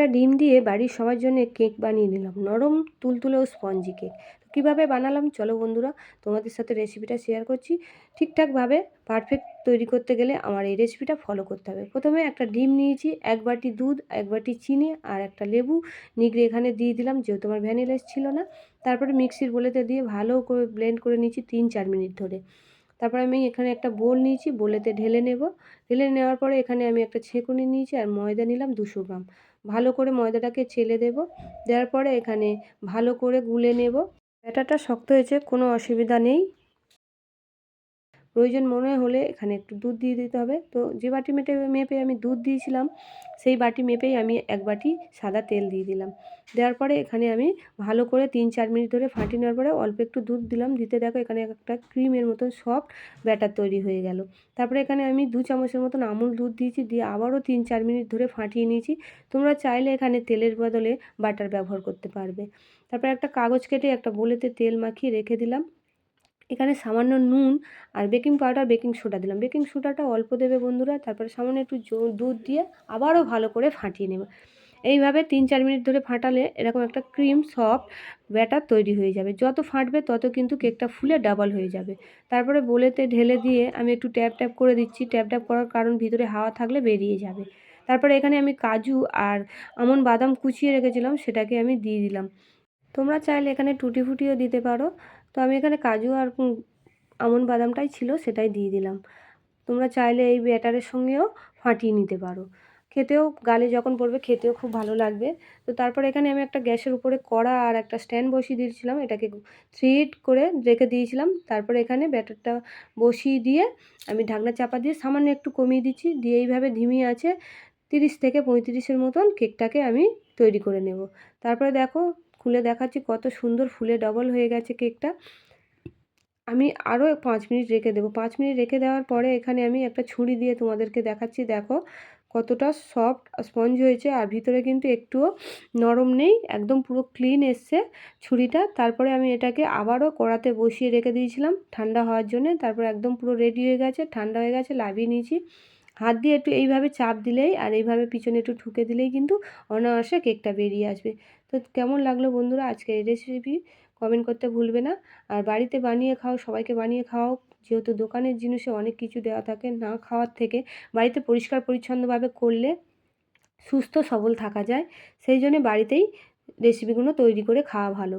একটা ডিম দিয়ে বাড়ির সবার জন্য কেক বানিয়ে নিলাম। নরম তুলতুলে ও স্পঞ্জি কেক। কীভাবে বানালাম? চলো বন্ধুরা, তোমাদের সাথে রেসিপিটা শেয়ার করছি। ঠিকঠাকভাবে পারফেক্ট তৈরি করতে গেলে আমার এই রেসিপিটা ফলো করতে হবে। প্রথমে একটা ডিম নিয়েছি, এক বাটি দুধ, এক বাটি চিনি আর একটা লেবু। নিগড়ে এখানে দিয়ে দিলাম, যেহেতু আমার ভ্যানিলাস ছিল না। তারপরে মিক্সির বলেতে দিয়ে ভালো করে ব্লেন্ড করে নিয়েছি তিন চার মিনিট ধরে। তারপরে আমি এখানে একটা বোল নিয়েছি, বোলেতে ঢেলে নেব। ঢেলে নেওয়ার পরে এখানে আমি একটা ছেঁকুনি নিয়েছি আর ময়দা নিলাম দুশো গ্রাম। ভালো করে ময়দাটাকে ছেলে দেব। দেওয়ার পরে এখানে ভালো করে গুলে নেব। ব্যাটারটা শক্ত হয়েছে, কোনো অসুবিধা নেই। প্রয়োজন মনে হলে এখানে একটু দুধ দিয়ে দিতে হবে। তো যে বাটি মেটে, মেপে আমি দুধ দিয়েছিলাম, সেই বাটি মেপেই আমি এক বাটি সাদা তেল দিয়ে দিলাম। দেওয়ার পরে এখানে আমি ভালো করে তিন চার মিনিট ধরে ফাটিয়ে নেওয়ার পরে অল্প একটু দুধ দিলাম। দিতে দেখো এখানে একটা ক্রিমের মতন সফট ব্যাটার তৈরি হয়ে গেল। তারপরে এখানে আমি দু চামচের মতন আমুল দুধ দিয়েছি, দিয়ে আবারও তিন চার মিনিট ধরে ফাটিয়ে নিয়েছি। তোমরা চাইলে এখানে তেলের বদলে বাটার ব্যবহার করতে পারবে। তারপরে একটা কাগজ কেটে একটা বোলেতে তেল মাখিয়ে রেখে দিলাম। এখানে সামান্য নুন আর বেকিং পাউডার, বেকিং সোডা দিলাম। বেকিং সোডাটা অল্প দেবে বন্ধুরা, তারপরে সামান্য একটু দুধ দিয়ে আবারও ভালো করে ফাটিয়ে নেবে। এইভাবে তিন চার মিনিট ধরে ফাটালে এরকম একটা ক্রিম সফট ব্যাটার তৈরি হয়ে যাবে। যত ফাটবে তত কিন্তু কেকটা ফুলে ডাবল হয়ে যাবে। তারপরে বলেতে ঢেলে দিয়ে আমি একটু ট্যাপ ট্যাপ করে দিচ্ছি। ট্যাপ ট্যাপ করার কারণ ভিতরে হাওয়া থাকলে বেরিয়ে যাবে। তারপরে এখানে আমি কাজু আর আমন বাদাম কুচিয়ে রেখেছিলাম, সেটাকে আমি দিয়ে দিলাম। তোমরা চাইলে এখানে টুটি ফুটিও দিতে পারো। তো আমি এখানে কাজু আর আমন বাদামটাই ছিল, সেটাই দিয়ে দিলাম। তোমরা চাইলে এই ব্যাটারের সঙ্গেও ফাটিয়ে নিতে পারো। খেতেও, গালে যখন পড়বে, খেতেও খুব ভালো লাগবে। তো তারপর এখানে আমি একটা গ্যাসের উপরে কড়া আর একটা স্ট্যান্ড বসিয়ে দিয়েছিলাম। এটাকে থ্রি করে রেখে দিয়েছিলাম। তারপরে এখানে ব্যাটারটা বসিয়ে দিয়ে আমি ঢাকনা চাপা দিয়ে সামান্য একটু কমিয়ে দিচ্ছি। দিয়ে এইভাবে ধিমি আছে, তিরিশ থেকে পঁয়ত্রিশের মতন কেকটাকে আমি তৈরি করে নেব। তারপরে দেখো খুলে দেখাচ্ছি, কত সুন্দর ফুলে ডবল হয়ে গেছে কেকটা। আমি আরও পাঁচ মিনিট রেখে দেবো। পাঁচ মিনিট রেখে দেওয়ার পরে এখানে আমি একটা ছুরি দিয়ে তোমাদেরকে দেখাচ্ছি। দেখো কতটা সফট স্পঞ্জ হয়েছে, আর ভিতরে কিন্তু একটুও নরম নেই, একদম পুরো ক্লিন এসছে ছুরিটা। তারপরে আমি এটাকে আবারও কড়াতে বসিয়ে রেখে দিয়েছিলাম ঠান্ডা হওয়ার জন্যে। তারপরে একদম পুরো রেডি হয়ে গেছে, ঠান্ডা হয়ে গেছে লাভিয়ে নিয়েছি। হাত দিয়ে একটু এইভাবে চাপ দিলেই আর এইভাবে পিছনে একটু ঠুকে দিলেই কিন্তু অনায়াসে কেকটা বেরিয়ে আসবে। তো কেমন লাগল বন্ধুরা আজকে এই রেসিপি কমেন্ট করতে ভুলবে না। আর বাড়িতে বানিয়ে খাও, সবাইকে বানিয়ে খাওয়াও। যেহেতু দোকানের জিনিসে অনেক কিছু দেওয়া থাকে না খাওয়ার থেকে, বাড়িতে পরিষ্কার পরিচ্ছন্নভাবে করলে সুস্থ সবল থাকা যায়। সেই জন্য বাড়িতেই রেসিপিগুলো তৈরি করে খাওয়া ভালো।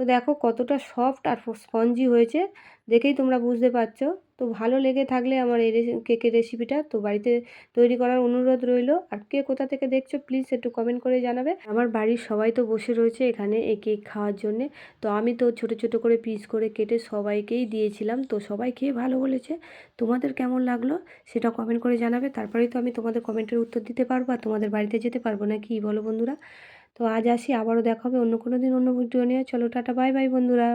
তো দেখো কতটা সফট আর স্পঞ্জি হয়েছে। দেখেই তোমরা বুঝতে পারছ। তো ভালো লেগে থাকলে আমার এই কেকের রেসিপিটা। তো বাড়িতে তৈরি করার অনুরোধ রইল। আর কে কোথা থেকে দেখছ, প্লিজ একটু কমেন্ট করে জানাবে। আমার বাড়ির সবাই তো বসে রয়েছে এখানে এই কেক খাওয়ার জন্যে। তো আমি তো ছোট ছোট করে পিস করে কেটে সবাইকেই দিয়েছিলাম। তো সবাই খেয়ে ভালো বলেছে। তোমাদের কেমন লাগল সেটা কমেন্ট করে জানাবে। তারপরেই তো আমি তোমাদের কমেন্টের উত্তর দিতে পারব। আর তোমাদের বাড়িতে যেতে পারব না কি বলো বন্ধুরা? তো আজ আসি, আবারও দেখা হবে অন্য কোনো দিন অন্য ভিডিও নিয়ে। চলো টাটা, বাই বাই বন্ধুরা।